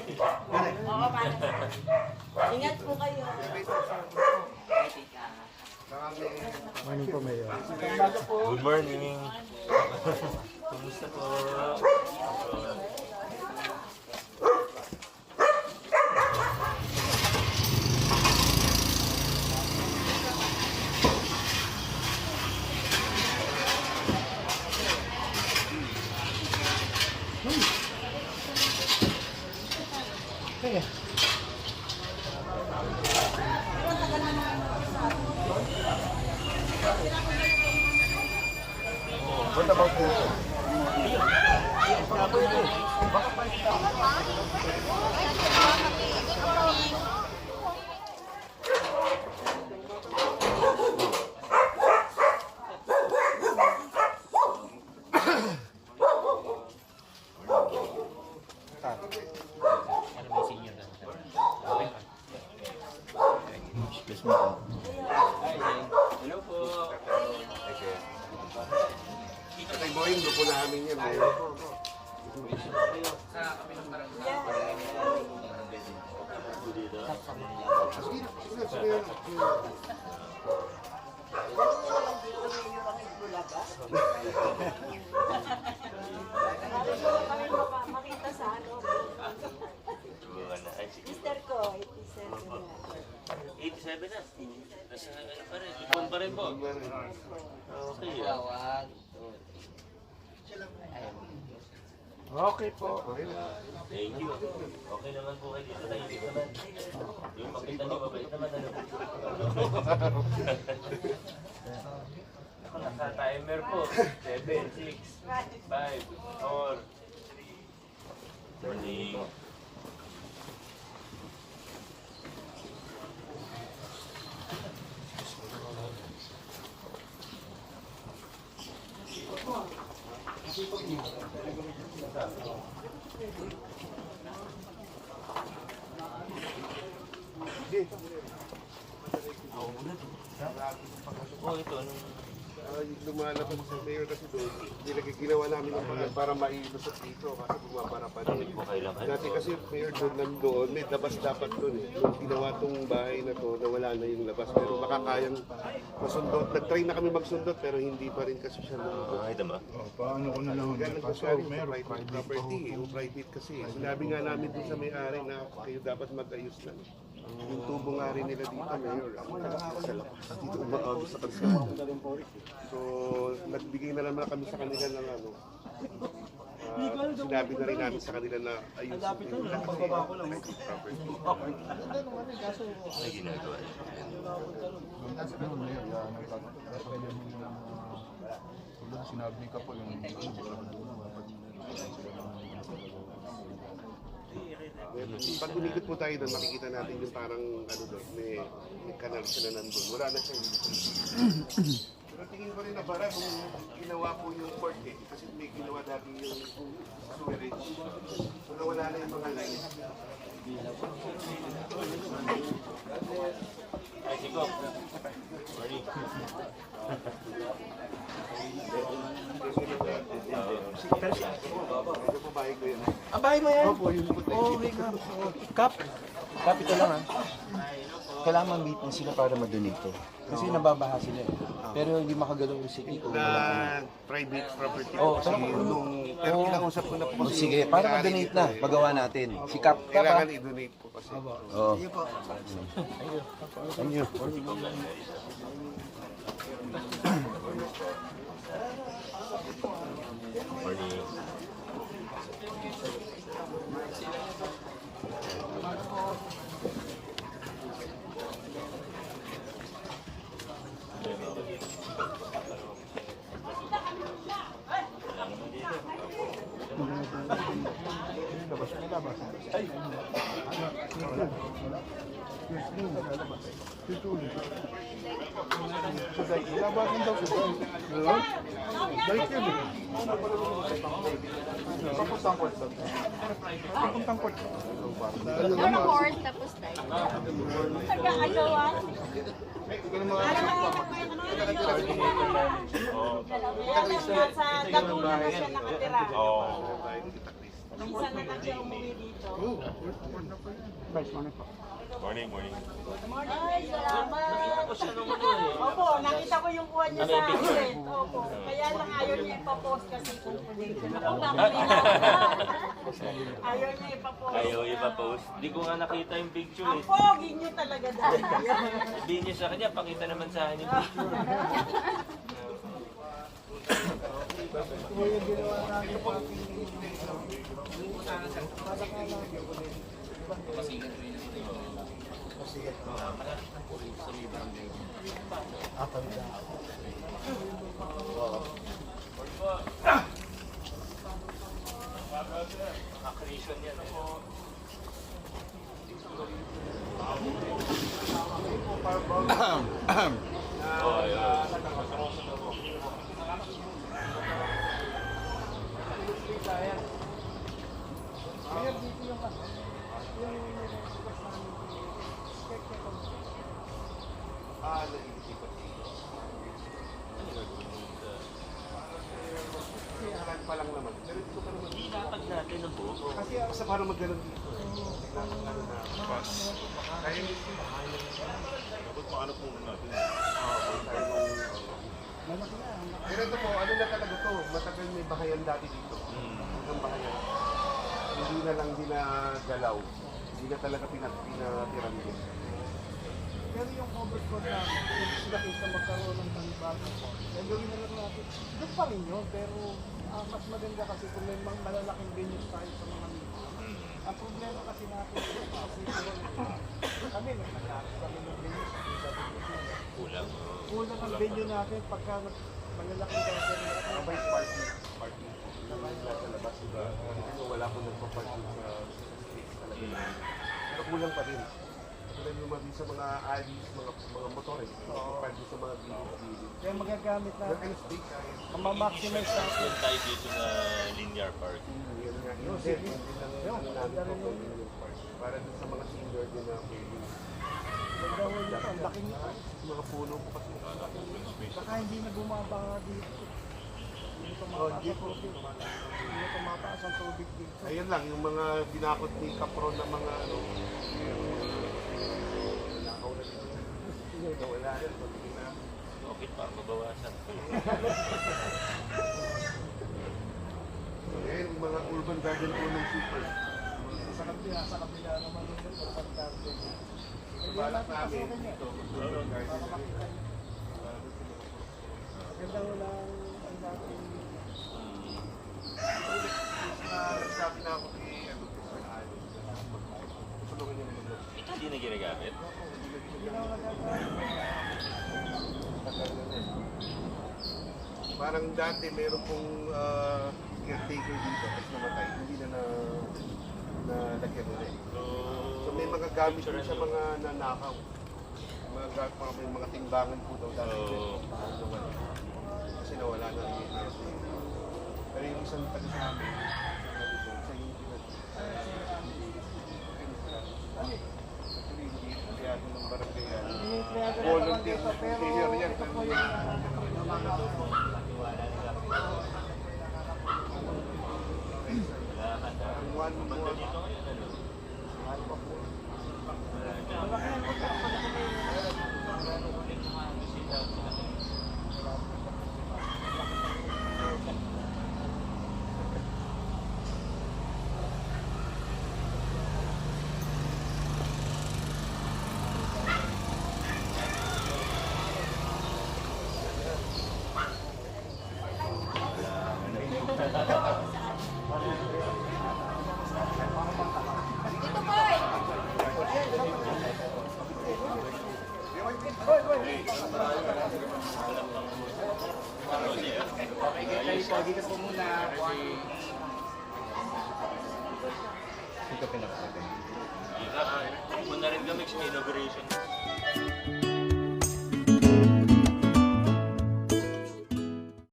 Oo, paano? Ingat po kayo. Morning po, Mayor. Good morning. Kumusta po? Hello Boying, grupo namin yan. Eh. Sige, sige, sige. Makita sa ano. Ay, sige. Mister ko, 87 na. 87 na. Nasa ano pa rin. Ipon pa rin po. Okay. Ah. Okay po. Thank you. Okay naman po kayo dito. Tahimik naman. Yung makita niyo, mabait naman. Ano? Ako naka-timer po. 7, 6, 5, 4, 3. Morning. Oh, ito. Anong... Ah, yung lumalabas sa mayor kasi doon, nilagay ginawa namin ng mga para mailusot dito kasi bumabara pa kailangan. Dati kasi mayor doon nandoon, may labas dapat doon eh. Nung ginawa tong bahay na to, nawala na yung labas. Pero makakayang masundot. Nag-try na kami magsundot pero hindi pa rin kasi siya lumabas. Ay, tama. Oh, paano ko na lang Ganun Kaso, kasi yung meron private private property, eh, yung private kasi. Sinabi nga namin dun sa may-ari na kayo dapat mag-ayos na. Yung tubo rin nila dito, mayor, sa labas. Dito umaagos sa kalsada. So, nagbigay na naman kami sa kanila ng ano, Ah, sinabi na rin namin sa kanila na ayusin yung lahat kasi private property. May ginagawa. Ano, tulad sinabi ni Kapo yung Pag umikot po tayo doon, makikita natin yung parang ano doon, may, may kanal sila nandun. Wala na siyang Pero tingin ko rin na para kung ginawa po yung port eh, kasi may ginawa dati yung sewerage. So nawala na yung mga lines. Ay, sigo. Morning. Ito po bahay ko yun. Ah, Oh, lang. Kap, kap ito lang ah. Kailangan meet mo sila para madonate. Kasi nababaha sila eh. Pero hindi makagalaw yung city kung wala na. Na private property Oh, kasi tama. nung, pero Oh. kinausap ko na po Oh, kasi sige, para nito na. Magawa natin. Si Kap, Kap ah. Kailangan i-donate po kasi. Oh. Thank you. Morning. Ay, wala. Wala. Wala. Labasan daw sa Dahil yan eh. Papuntang court lang. Papuntang court. Ano court, tapos tayo. Na mga Kaya lang nasa Laguna na siya. Minsan na lang siya umuwi dito. Morning, morning. Ay, salamat. Ano. Opo, nakita ko yung kuha niya sa akin. Opo. Kaya lang ayaw niya ipapost kasi kung Ako Ayaw niya ipapost. Ayaw ipa-post. Hindi ko nga nakita yung picture Ang eh. pogi niyo talaga dahil. Sabihin niyo sa kanya, pakita naman sa akin yung picture. Nakakreation yan eh. Oh, yun. Ah, nag-iisipan dito. Kailangan pa lang naman. Dito pa naman. Ilatag natin ang buo. Kasi basta para maggalang dito. Ano na, bus. Kaya hindi ko Dapat paano po natin? Pero ito po, ano na talaga to? Matagal may bahayan dati dito. Hanggang bahayan. Hindi na lang dinagalaw. Hindi na talaga pinat pinatiran din. Pero yung overcoat na kung sila kaysa magkaroon ng panibagong court, gagawin na lang natin. Doon pa rin yun, pero ah, mas maganda kasi kung may mga malalaking venues tayo sa mga meeting. Ang problema kasi natin, kasi siguro, kami, nagkakaroon kami ng venues. Kulang. Kulang ang venue natin pagka malalaking gathering natin. Sabay party. Party. Sabay na sa labas. Diba? Kasi wala po nagpa-party sa streets talaga. Pero kulang pa din. Tulad yung mga sa mga alleys, mga mga motores. Party sa mga gilid-gilid. Kaya magagamit kind of big kaya. mamaximize natin. Doon tayo dito na linear park. Yun nga. Yun ang park. Para sa mga senior din na pwede. Gagawin nito, ang laki nito. Mga puno po kasi. Saka hindi na bumaba dito. Hindi tumataas ang tubig. Hindi tumataas ang tubig dito. Ayun lang, yung mga binakot ni Capron na mga ano, nakaw na dito. Wala yan. Okay pa, mabawasan. Yung mga urban garden po ng super. Sa kabila, sa kabila naman yung urban garden. Sa balak namin dito, urban garden wala ang dating nagsabi na ako kay ano, Sir Ali. Tulungan niya naman. Ito hindi na ginagamit. Parang dati meron pong ah, caretaker dito tapos namatay. Hindi na na na nila eh. So may mga gamit po sa mga nanakaw. Mga gamit, mga, may mga timbangan po daw dati. Nawala. Kasi nawala na rin yung Pero yung isang taga sa amin, sa yung Actually, hindi empleyado ng barangay. Volunteer volunteer yan. ito po yung uh, Ang one more. Dito Muna rin kami sa inauguration.